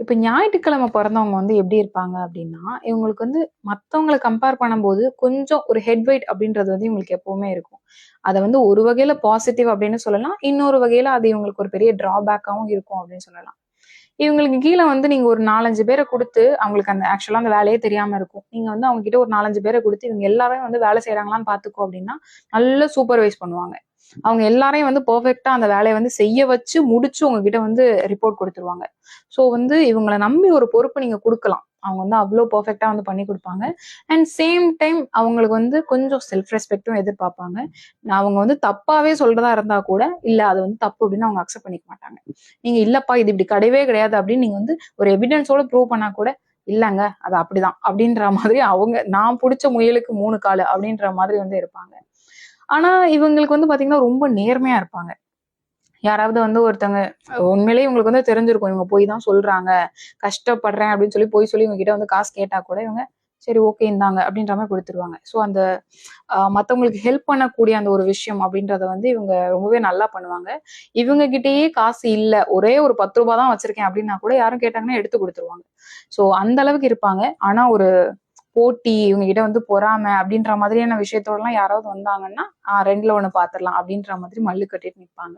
இப்போ ஞாயிற்றுக்கிழமை பிறந்தவங்க வந்து எப்படி இருப்பாங்க அப்படின்னா, இவங்களுக்கு வந்து மற்றவங்களை கம்பேர் பண்ணும்போது கொஞ்சம் ஒரு ஹெட் வெயிட் அப்படின்றது வந்து இவங்களுக்கு எப்பவுமே இருக்கும். அதை வந்து ஒரு வகையில பாசிட்டிவ் அப்படின்னு சொல்லலாம். இன்னொரு வகையில அது இவங்களுக்கு ஒரு பெரிய டிராபேக்காகவும் இருக்கும் அப்படின்னு சொல்லலாம். இவங்களுக்கு கீழே வந்து நீங்க ஒரு நாலஞ்சு பேரை கொடுத்து அவங்களுக்கு அந்த ஆக்சுவலா அந்த வேலையே தெரியாம இருக்கும். நீங்க வந்து அவங்க கிட்ட ஒரு நாலஞ்சு பேரை கொடுத்து இவங்க எல்லாரும் வந்து வேலை செய்யறாங்களான்னு பார்த்துக்கோ அப்படின்னா, நல்லா சூப்பர்வைஸ் பண்ணுவாங்க. அவங்க எல்லாரையும் வந்து பர்ஃபெக்டா அந்த வேலையை வந்து செய்ய வச்சு, முடிச்சு உங்ககிட்ட வந்து ரிப்போர்ட் கொடுத்துருவாங்க ஸோ வந்து இவங்கள நம்பி ஒரு பொறுப்பு நீங்க குடுக்கலாம். அவங்க வந்து அவ்வளோ பெர்ஃபெக்ட்டா வந்து பண்ணி கொடுப்பாங்க அண்ட் சேம் டைம் அவங்களுக்கு வந்து கொஞ்சம் செல்ஃப் ரெஸ்பெக்ட்டும் எதிர்பார்ப்பாங்க. அவங்க வந்து தப்பாவே சொல்றதா இருந்தா கூட, இல்ல அது வந்து தப்பு அப்படின்னு அவங்க அக்செப்ட் பண்ணிக்க மாட்டாங்க. நீங்க இல்லப்பா இது இப்படி கிடையவே கிடையாது அப்படின்னு நீங்க வந்து ஒரு எவிடன்ஸோட ப்ரூவ் பண்ணா கூட, இல்லங்க அது அப்படிதான் அப்படின்ற மாதிரி அவங்க நான் பிடிச்ச முயலுக்கு மூணு காலு அப்படின்ற மாதிரி வந்து இருப்பாங்க. ஆனா இவங்களுக்கு வந்து பாத்தீங்கன்னா ரொம்ப நேர்மையா இருப்பாங்க. யாராவது வந்து ஒருத்தவங்க உண்மையிலேயே இவங்களுக்கு வந்து தெரிஞ்சிருக்கும். இவங்க பொய் தான் சொல்றாங்க. கஷ்டப்படுறேன் அப்படின்னு சொல்லி பொய் சொல்லி இவங்க கிட்ட வந்து காசு கேட்டா கூட இவங்க சரி ஓகே இந்தாங்க அப்படின்ற மாதிரி கொடுத்துருவாங்க ஸோ அந்த மற்றவங்களுக்கு மத்தவங்களுக்கு ஹெல்ப் பண்ணக்கூடிய அந்த ஒரு விஷயம் அப்படின்றத வந்து இவங்க ரொம்பவே நல்லா பண்ணுவாங்க. இவங்க கிட்டேயே காசு இல்லை ஒரே ஒரு பத்து ரூபா தான் வச்சிருக்கேன் அப்படின்னா கூட யாரும் கேட்டாங்கன்னா எடுத்து கொடுத்துருவாங்க ஸோ அந்த அளவுக்கு இருப்பாங்க. ஆனா ஒரு போட்டி, இவங்க கிட்ட வந்து பொறாமை அப்படின்ற மாதிரியான விஷயத்தோடலாம் யாராவது வந்தாங்கன்னா, ஆ 2ல 1 பாத்துரலாம் அப்படின்ற மாதிரி மல்லு கட்டிட்டு நிப்பாங்க.